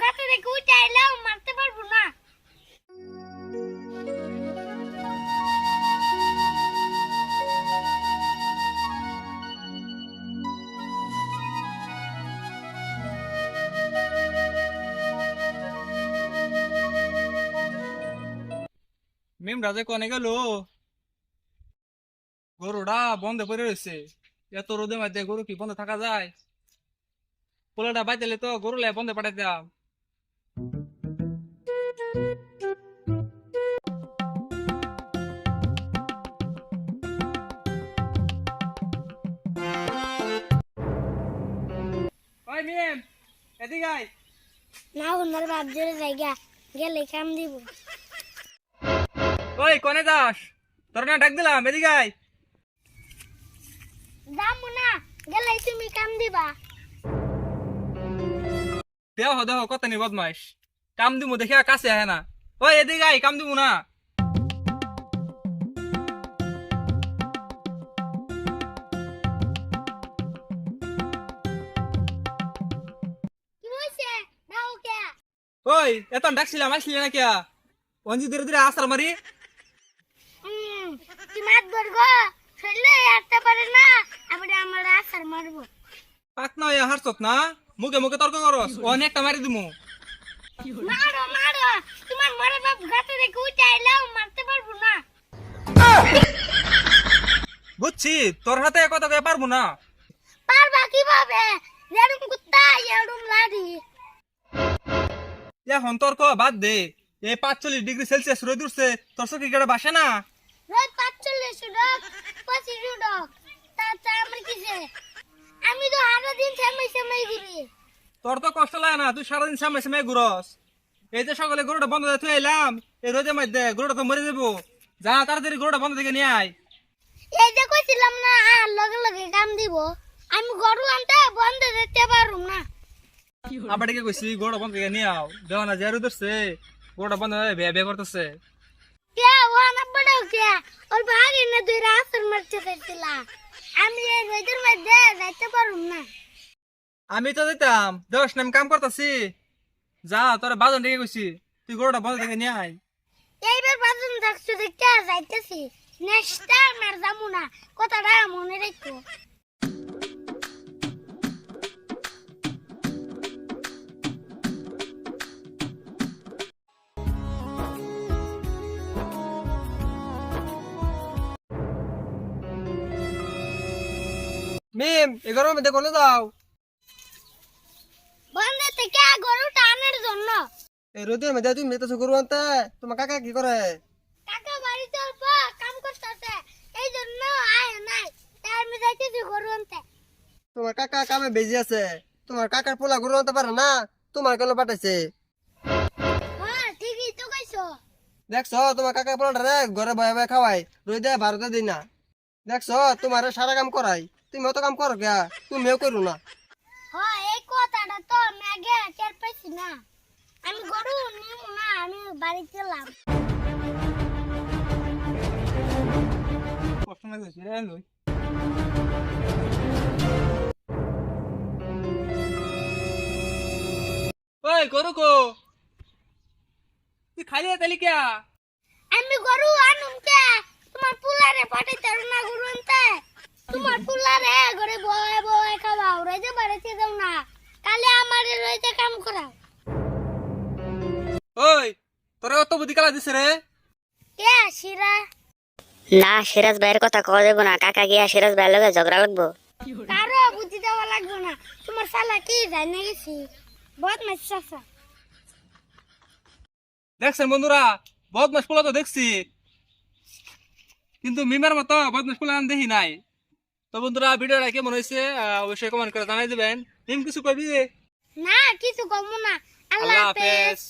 গাছে রেখে উঠে আইলাম মারতে পারব না। রাজে কনে গেল? গরুটা বন্ধ করে রয়েছে। এত রোদে মধ্যে গরু কি বন্ধ থাকা যায়? পোলাটা বাইতেলে তো গরু লাই বন্ধে পাঠাই দাম ওই মেম এদিকে আয়। না ওনার বাপ জোরে জায়গা গেলে কাম দিব। ওই কনে দাস তোর না ডাক দিলাম এদিকে আয়। যাব না গেলে তুমি কাম দিবা। দেহ দেহ কত নি বদমাইশ। কাম দিমু দেখে কাছে আহে না। ওই এদিকে আয় কাম দিমু না। কি কে ওই এত ডাকছিলাম আসলি না কিয়া? অঞ্জি ধীরে ধীরে আসার মারি কি মাত বর্গ ফেললে পারে না। আপনি আমার আসার মারবো পাক না হারছত না। মুখে মুখে তর্ক করস অনেকটা মারি দিমু। মারো মারো! তোমার মরে বাপ গাছে রেখে উঠে আইলাম মারতে পারব না। বুঝছি তোর হাতে কথা কয়ে পারব না। পারবা কীভাবে? যেরকম কুত্তা এরকম লাড়ি। এখন তর্ক বাদ দে। এই পাঁচচল্লিশ ডিগ্রি সেলসিয়াস রোদ উঠছে তোর চোখে কেটে বাসে না? রোজ পাঁচচল্লিশ ডক পঁচিশ ডক তার তা আমার কিসে? আমি তো সারা দিন সেমাই সেমাই ঘুরি তোর তো কষ্ট লাগে না তুই সারাদিন সামনে সামনে ঘুরস। এই যে সকালে গরুটা বন্ধ দিয়ে থুয়ে এলাম এই রোদের মধ্যে গরুটা তো মরে যাব। যা তাড়াতাড়ি গরুটা বন্ধ থেকে নিয়ে আয়। এই যে কইছিলাম না আর লগে লগে কাম দিব। আমি গরু আনতে বন্ধ দিতে পারুম না। আবার ডেকে কইছি গরুটা বন্ধ থেকে নিয়ে আও। দেও না যে রোদ উঠছে গরুটা বন্ধ হয়ে বে বে করতেছে। কে ও না বড় কে? ওর ভাগে না দুই রাস্তার মারতে চাইছিলা আমি এই রোদের মধ্যে যাইতে পারুম না। আমি তো দিতাম দেওয়াস নাম কাম করতেছি। যা তোরা বাজন ডেকে গেছি। তুই গরুটা বন্ধ থেকে নিয়ে আয়। এইবার বাজন দেখছ দেখতে যাইতেছি। নেক্সট টাইম আর যাব না। কথাটা মনে রেখো। মিম এগারোর মধ্যে কোনে যাও বন্ধ থেকে গরুটা আনার জন্য এই রোদের মধ্যে তুমি মেতেছো গরু আনতে। তোমার কাকা কি করে? কাকা বাড়িতে অল্প কাম করতেছে। এই জন্য আয় নাই। তাই আমি যাইতেছি গরু আনতে। তোমার কাকা কামে বেজি আছে। তোমার কাকার পোলা গরু আনতে পারে না তোমার কেন পাঠাইছে? হ্যাঁ ঠিকই তো কইছো। দেখছ তোমার কাকা পোলাটা রে ঘরে বয়ে বয়ে খাওয়াই রই দেয় ভারতে দিই না। দেখছ তোমার সারা কাম করাই তুমি অত কাম করো গা তুমিও করো না। হ্যাঁ এই কথাটা তো আমি আগে টের পাইছি না। আমি গরু নিব না আমি বাড়িতে গেলাম। কষ্ট লাগছে রে লই ওই গরু কো? তুই খালি তালি কে আমি গরু আনুম কে? তোমার পুলারে পাঠাইতে না গরু আনতে? তোমার পুলারে ঘরে বয়ে বয়ে খাওয়াও রইতে বাড়িতে যাও না। কালে আমার রইতে কাম করাও। ওই তোরে অত বুদ্ধি কালা দিছে রে। কে শিরা। না সিরাজ ভাইয়ের কথা কওয়া যাব না। কাকা গিয়া সিরাজ ভাইয়ের লগে ঝগড়া লাগবো। কারও বুদ্ধি দেওয়া লাগবে না। তোমার শালা কি জানে গেছি? বহুত মাছ চাষা দেখছেন বন্ধুরা? বদমাস পোলা তো দেখছি। কিন্তু মিমের মতো বদমাস পোলা আমি দেখি নাই। তো বন্ধুরা ভিডিওটা কেমন হয়েছে অবশ্যই কমেন্ট করে জানাই দিবেন। মিম কিছু কবি? না কিছু কমু না। আল্লাহ হাফেজ।